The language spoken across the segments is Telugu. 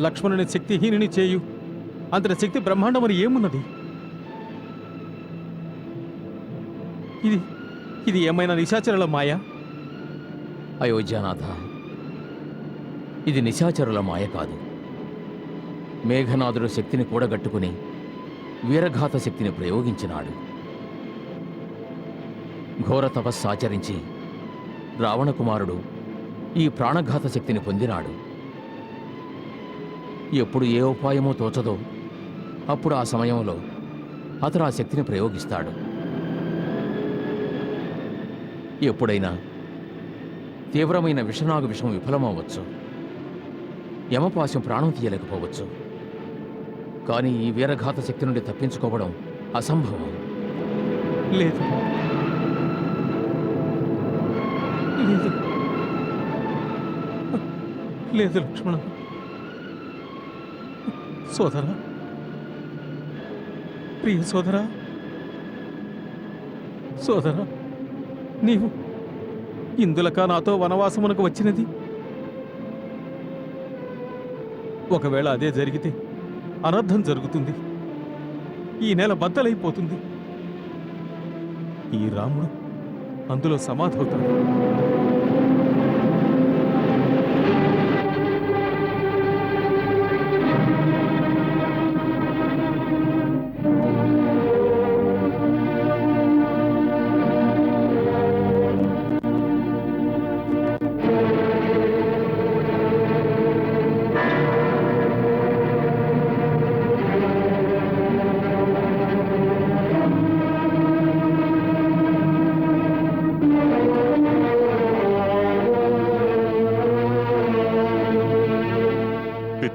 లక్ష్మణుని శక్తిహీనుని చేయు. అంతటి శక్తి బ్రహ్మాండమని ఏమున్నది? ఇది ఇది ఏమైనా నిశాచరుల మాయ? అయోధ్యానాథ ఇది నిశాచరుల మాయ కాదు. మేఘనాథుడు శక్తిని కూడగట్టుకుని వీరఘాత శక్తిని ప్రయోగించినాడు. ఘోర తపస్సాచరించి రావణకుమారుడు ఈ ప్రాణఘాత శక్తిని పొందినాడు. ఎప్పుడు ఏ ఉపాయమో తోచదో. అప్పుడు ఆ సమయంలో అతడు ఆ శక్తిని ప్రయోగిస్తాడు. ఎప్పుడైనా తీవ్రమైన విషనాగు విషం విఫలమవ్వచ్చు. యమపాశం ప్రాణం తీయలేకపోవచ్చు. కానీ ఈ వీరఘాత శక్తి నుండి తప్పించుకోవడం అసంభవం. లేదు. లేదు. లేదు లక్ష్మణ. సోదరా ప్రియ సోదరా సోదరా నీవు ఇందులక నాతో వనవాసమునకు వచ్చినది. ఒకవేళ అదే జరిగితే అనర్థం జరుగుతుంది. ఈ నెల బద్దలైపోతుంది. ఈ రాముడు అందులో సమాధవుతాడు.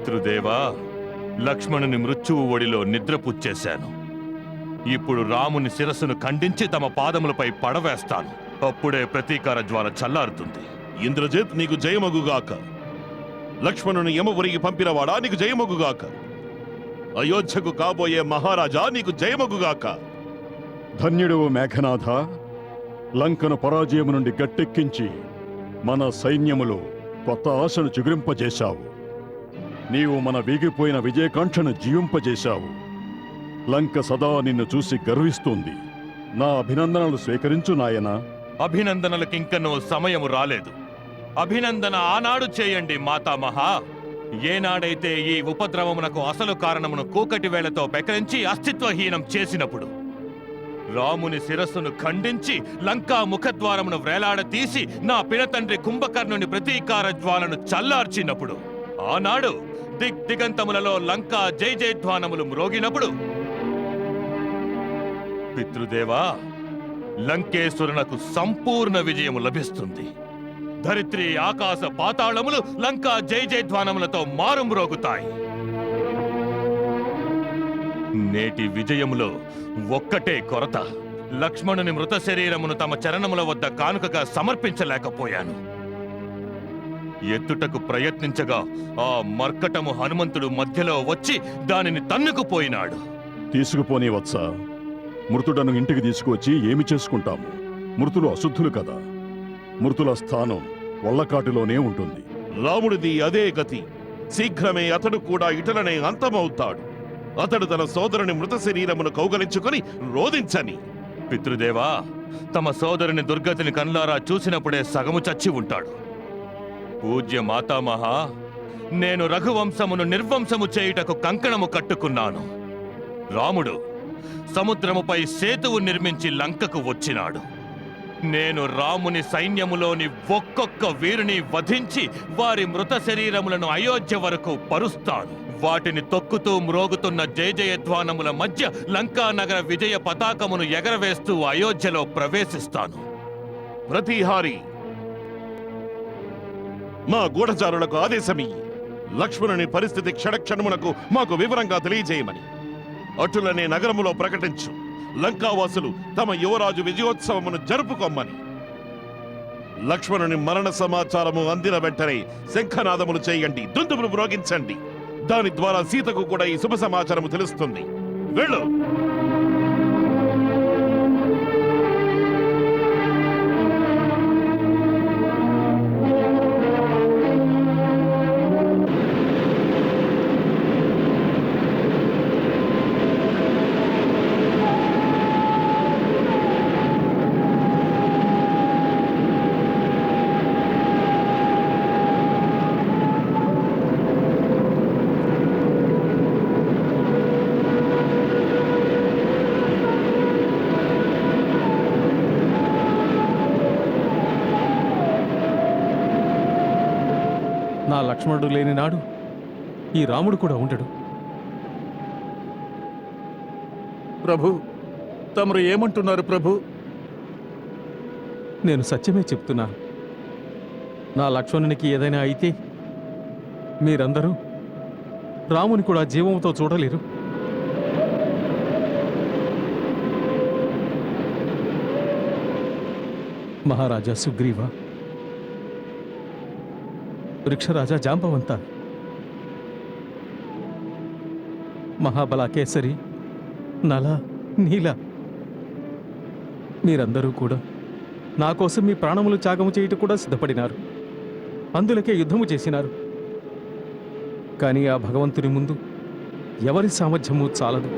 పితృదేవా లక్ష్మణుని మృత్యువు ఒడిలో నిద్రపుచ్చేశాను. ఇప్పుడు రాముని శిరస్సును ఖండించి తమ పాదములపై పడవేస్తాను. అప్పుడే ప్రతీకార జ్వాల చల్లారుతుంది. ఇంద్రజిత్ నీకు జయమగుగాక. లక్ష్మణుని యమపురికి పంపినవాడా నీకు జయమగుగాక. అయోధ్యకు కాబోయే మహారాజా నీకు జయమగుగాక. ధన్యుడు మేఘనాథ లంకను పరాజయము నుండి గట్టెక్కించి మన సైన్యములో కొత్త ఆశను చిగురింపజేశావు. నీవు మన వీగిపోయిన విజయకాంక్షను జీవింపజేశావు. లంక సదా నిన్ను చూసి గర్విస్తుంది. నా అభినందనలు స్వీకరించు నాయన. అభినందనలకింకనూ సమయము రాలేదు. అభినందన ఆనాడు చేయండి మాతామహా. ఏనాడైతే ఈ ఉపద్రవమునకు అసలు కారణమును కూకటి వేళతో బెకరించి అస్తిత్వహీనం చేసినప్పుడు రాముని శిరస్సును ఖండించి లంకా ముఖద్వారమును వేలాడతీసి నా పినతండ్రి కుంభకర్ణుని ప్రతీకార జ్వాలను చల్లార్చినప్పుడు ఆనాడు దిగ్ దిగంతములలో లంకా జై జయధ్వానములు మ్రోగినప్పుడు. పితృదేవా లంకేశ్వరునకు సంపూర్ణ విజయము లభిస్తుంది. ధరిత్రి ఆకాశ పాతాళములు లంకా జై జయధ్వానములతో మారుమ్రోగుతాయి నేటి విజయములో ఒక్కటే కొరత. లక్ష్మణుని మృత శరీరమును తమ చరణముల వద్ద కానుకగా సమర్పించలేకపోయాను. ఎత్తుటకు ప్రయత్నించగా ఆ మర్కటము హనుమంతుడు మధ్యలో వచ్చి దానిని తన్నుకుపోయినాడు. తీసుకుపోని వత్స. మృతుడను ఇంటికి తీసుకువచ్చి ఏమి చేసుకుంటాము? మృతులు అశుద్ధులు కదా. మృతుల స్థానం వల్లకాటిలోనే ఉంటుంది. రాముడిది అదే గతి. శీఘ్రమే అతడు కూడా ఇటలనే అంతమవుతాడు. అతడు తన సోదరుని మృత శరీరమును కౌగలించుకొని రోధించని. పితృదేవా తమ సోదరుని దుర్గతిని కన్లారా చూసినప్పుడే సగము చచ్చి ఉంటాడు. పూజ్య మాతామహా నేను రఘువంశమును నిర్వంశము చేయుటకు కంకణము కట్టుకున్నాను. రాముడు సముద్రముపై సేతువు నిర్మించి లంకకు వచ్చినాడు. నేను రాముని సైన్యములోని ఒక్కొక్క వీరుని వధించి వారి మృత శరీరములను అయోధ్య వరకు పరుస్తాను. వాటిని తొక్కుతూ మ్రోగుతున్న జయజయధ్వానముల మధ్య లంకానగర విజయ పతాకమును ఎగరవేస్తూ అయోధ్యలో ప్రవేశిస్తాను. ప్రతిహారి మా గూఢచారులకు ఆదేశమియ్యి లక్ష్మణుని పరిస్థితి క్షణక్షణమునకు మాకు వివరంగా తెలియజేయమని. అటులనే నగరములో ప్రకటించు. లంకావాసులు తమ యువరాజు విజయోత్సవమును జరుపుకొమ్మని. లక్ష్మణుని మరణ సమాచారము అందిన వెంటనే శంఖనాదములు చేయండి దుందుములు మ్రోగించండి. దాని ద్వారా సీతకు కూడా ఈ శుభ సమాచారము తెలుస్తుంది. వెళ్ళు. లక్ష్మణుడు లేని నాడు ఈ రాముడు కూడా ఉండడు. ప్రభు తమరు ఏమంటున్నారు ప్రభు? నేను సత్యమే చెప్తున్నాను. నా లక్ష్మణునికి ఏదైనా అయితే మీరందరూ రాముని కూడా జీవంతో చూడలేరు. మహారాజా సుగ్రీవ వృక్షరాజా జాంబవంత. మహాబల కేసరి నల నీల. మీరందరూ కూడా నా కోసం మీ ప్రాణములు త్యాగము చేయుట కూడా సిద్ధపడినారు. అందులకే యుద్ధము చేసినారు. కానీ ఆ భగవంతుని ముందు ఎవరి సామర్థ్యము చాలదు.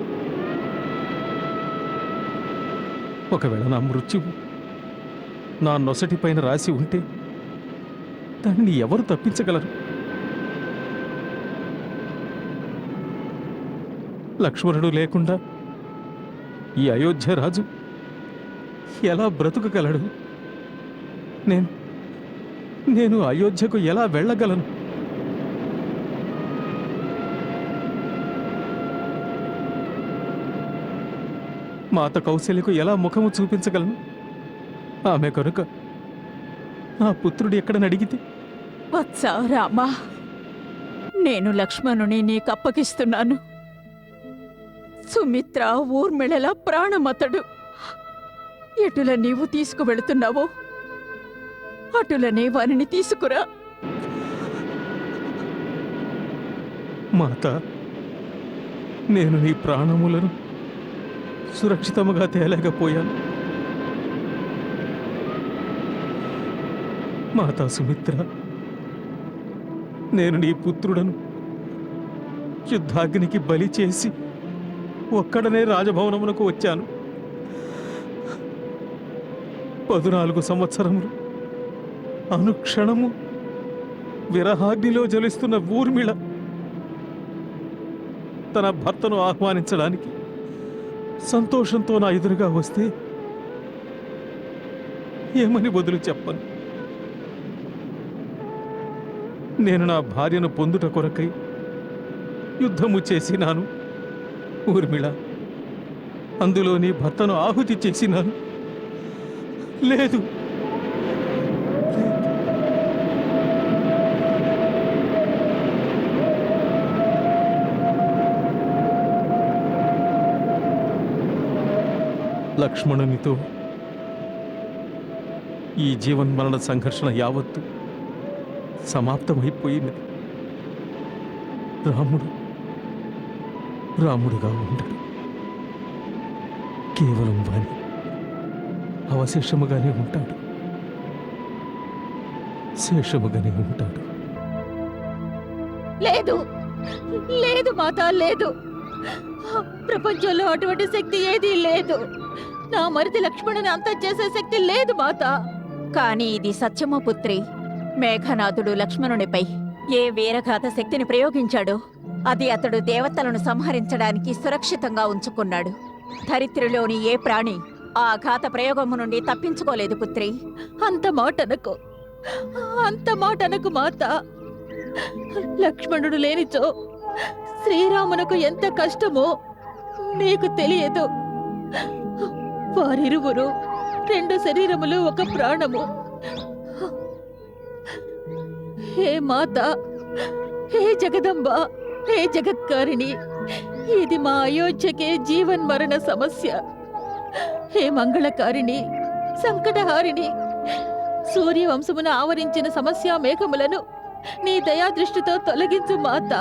ఒకవేళ నా మృత్యువు నా నొసటిపైన రాసి ఉంటే దానిని ఎవరు తప్పించగలరు? లక్ష్మణుడు లేకుండా ఈ అయోధ్య రాజు ఎలా బ్రతుకగలడు? నేను నేను అయోధ్యకు ఎలా వెళ్ళగలను? మాత కౌశల్యకు ఎలా ముఖము చూపించగలను? ఆమె కనుక నా పుత్రుడు ఎక్కడని అడిగితే? వత్స రామా. నేను లక్ష్మణుని నీకు అప్పగిస్తున్నాను. సుమిత్ర ఊర్మిళల ప్రాణమతడు. ఎటుల నీవు తీసుకువెళుతున్నావో అటులనే వారిని తీసుకురా. మాత నేను నీ ప్రాణములను సురక్షితముగా తేలేకపోయాను. మాతా సుమిత్ర నేను నీ పుత్రుడను యుద్ధాగ్నికి బలి చేసి ఒక్కడనే రాజభవనమునకు వచ్చాను. పదునాలుగు సంవత్సరములు అనుక్షణము విరహాగ్నిలో జలిస్తున్న ఊర్మిళ తన భర్తను ఆహ్వానించడానికి సంతోషంతో నా ఎదురుగా వస్తే ఏమని బదులు చెప్పను? నేను నా భార్యను పొందుట కొరకై యుద్ధము చేసినాను. ఊర్మిళ అందులో నీ భర్తను ఆహుతి చేసినాను. లేదు లక్ష్మణునితో ఈ జీవన్మరణ సంఘర్షణ యావత్తు సమాప్తమైపోయినది రాముడు రాముడుగా ఉండడు. కేవలం వాని అవశేషముగానే ఉంటాడు. శేషముగానే ఉంటాడు. లేదు లేదు మాత లేదు. ప్రపంచంలో అటువంటి శక్తి ఏదీ లేదు. నా మరిది లక్ష్మణుని అంతం చేసే శక్తి లేదు మాత. కానీ ఇది సత్యమ పుత్రి. మేఘనాథుడు లక్ష్మణునిపై ఏ వీరఘాత శక్తిని ప్రయోగించాడో అది అతడు దేవతలను సంహరించడానికి సురక్షితంగా ఉంచుకున్నాడు. ధరిత్రిలోని ఏ ప్రాణి ఆ ఘాత ప్రయోగము నుండి తప్పించుకోలేదు పుత్రి. అంత మాటనకు అంత మాటనకు మాత లక్ష్మణుడు లేనిచో శ్రీరామునకు ఎంత కష్టమో నీకు తెలియదు. వారిరువురు రెండు శరీరములు ఒక ప్రాణము. హే మాత హే జగదంబ హే జగత్కారిణి ఇది మా అయోధ్యకే జీవన్ మరణ సమస్య హే మంగళకారిణి సంకటహారిణి సూర్యవంశమును ఆవరించిన సమస్య మేఘములను నీ దయాదృష్టితో తొలగించు మాత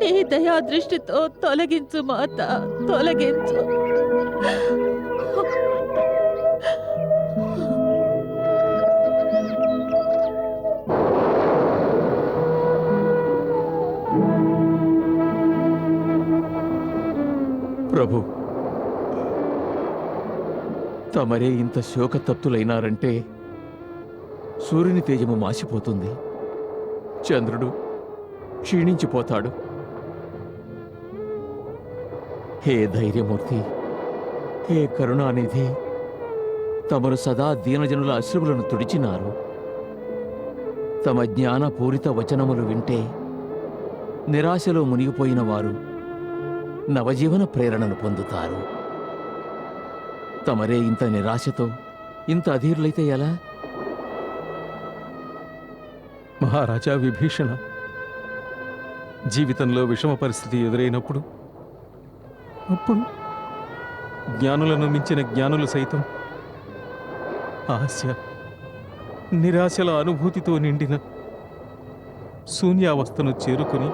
నీ దయాదృష్టితో తొలగించు మాత తొలగించు ప్రభు. తమరే ఇంత శోకతప్తులైనారంటే సూర్యుని తేజము మాసిపోతుంది. చంద్రుడు క్షీణించిపోతాడు. హే ధైర్యమూర్తి హే కరుణానిధి తమరు సదా దీనజనుల అశ్రువులను తుడిచినారు. తమ జ్ఞానపూరిత వచనములు వింటే నిరాశలో మునిగిపోయిన వారు నవజీవన ప్రేరణను పొందుతారు. తమరే ఇంత నిరాశతో ఇంత అధీరులైతే ఎలా? మహారాజా విభీషణ జీవితంలో విషమ పరిస్థితి ఎదురైనప్పుడు అప్పుడు జ్ఞానులను మించిన జ్ఞానులు సైతం ఆశ నిరాశల అనుభూతితో నిండిన శూన్యావస్థను చేరుకుని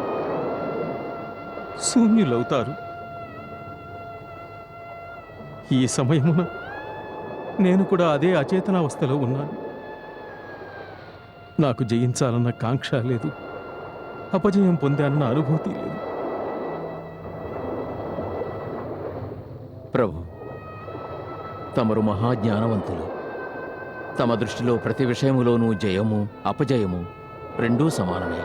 శూన్యులవుతారు. ఈ సమయమున నేను కూడా అదే అచేతనావస్థలో ఉన్నాను. నాకు జయించాలన్న కాంక్ష లేదు. అపజయం పొందాన్న అనుభూతి లేదు. ప్రభు తమరు మహాజ్ఞానవంతులు. తమ దృష్టిలో ప్రతి విషయములోనూ జయము అపజయము రెండూ సమానమే.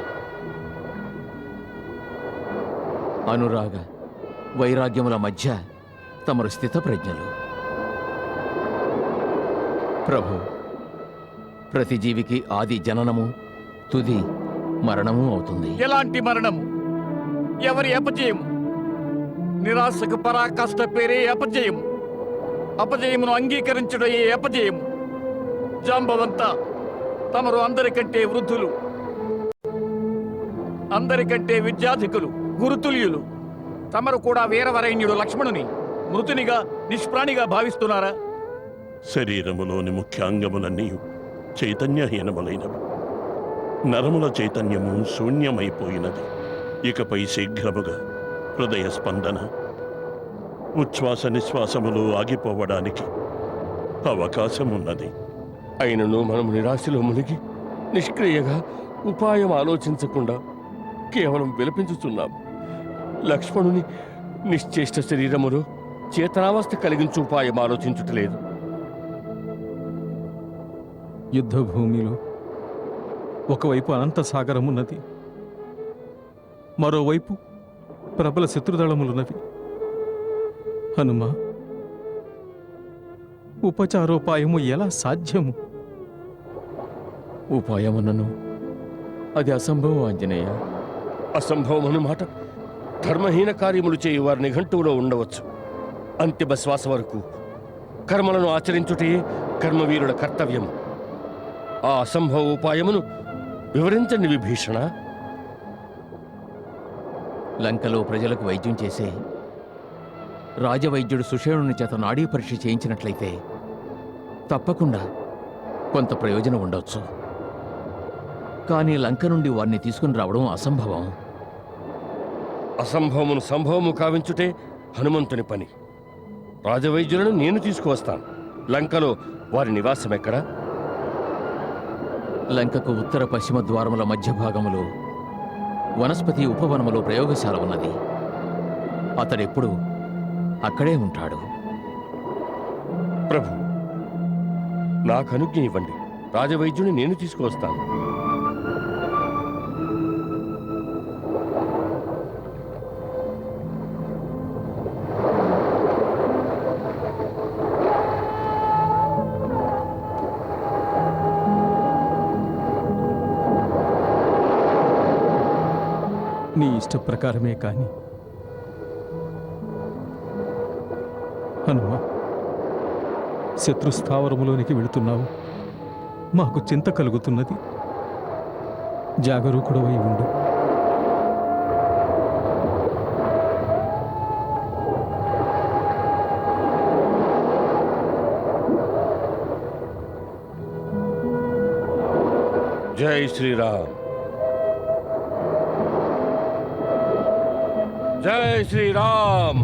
అనురాగ వైరాగ్యముల మధ్య తమరు స్థితప్రజ్ఞలు. ప్రభు ప్రతి జీవికి ఆది జననము తుది మరణము అవుతుంది. ఎలాంటి మరణము? ఎవరి అపజయము? నిరాశకు పరాకాష్ట పేరే అపజయము. అపజయమును అంగీకరించడయే అపజయము. జాంబవంత తమరు అందరికంటే వృద్ధులు. అందరికంటే విద్యాధికులు గురుతుల్యులు. తమరు కూడా వీరవరైణ్యుడు లక్ష్మణుని. మృతునిగా నిష్ప్రాణిగా భావిస్తున్నారా? శరీరములోని ముఖ్యాంగములన్నీ చైతన్యహీనములైనవి. నరముల చైతన్యము శూన్యమైపోయినది. ఇకపై శీఘ్రముగా హృదయ స్పందన ఉచ్ఛ్వాస నిశ్వాసములు ఆగిపోవడానికి అవకాశమున్నది. అయినను మనం నిరాశలో మునిగి నిష్క్రియగా ఉపాయం ఆలోచించకుండా కేవలం విలపించుతున్నాం లక్ష్మణుని నిశ్చేష్ట శరీరములో చేతనావస్థ కలిగించు ఉపాయం ఆలోచించుటలేదు. యుద్ధ భూమిలో ఒకవైపు అనంత సాగరమున్నది మరోవైపు ప్రబల శత్రుదళములున్నవి. హనుమ ఉపచారోపాయము ఎలా సాధ్యము? ఉపాయమునను అది అసంభవం ఆంజనేయ. అసంభవమను మాట ధర్మహీన కార్యములు చేయు వారి నిఘంటువులో ఉండవచ్చు. అంతిమ శ్వాస వరకు. కర్మలను ఆచరించుటే కర్మవీరుల కర్తవ్యం. ఆ అసంభవ ఉపాయమును వివరించండి విభీషణ. లంకలో ప్రజలకు వైద్యం చేసే రాజవైద్యుడు సుషేణుని చేత నాడీ పరీక్ష చేయించినట్లయితే తప్పకుండా కొంత ప్రయోజనం ఉండొచ్చు. కానీ లంక నుండి వారిని తీసుకుని రావడం అసంభవం. అసంభవమును సంభవము కావించుటే హనుమంతుని పని. రాజవైద్యులను నేను తీసుకువస్తాను. లంకలో వారి నివాసం ఎక్కడా? లంకకు ఉత్తర పశ్చిమ ద్వారముల మధ్య భాగములో వనస్పతి ఉపవనములో ప్రయోగశాల ఉన్నది. అతడెప్పుడు అక్కడే ఉంటాడు. ప్రభు నాకు అనుజ్ఞ ఇవ్వండి. రాజవైద్యుని నేను తీసుకువస్తాను. నీ ఇష్ట ప్రకారమే కాని. హనుమ శత్రుస్థావరములోనికి వెళుతున్నావు. మాకు చింత కలుగుతున్నది. జాగరూకుడవై ఉండు. జై శ్రీరామ్. జై శ్రీరామ్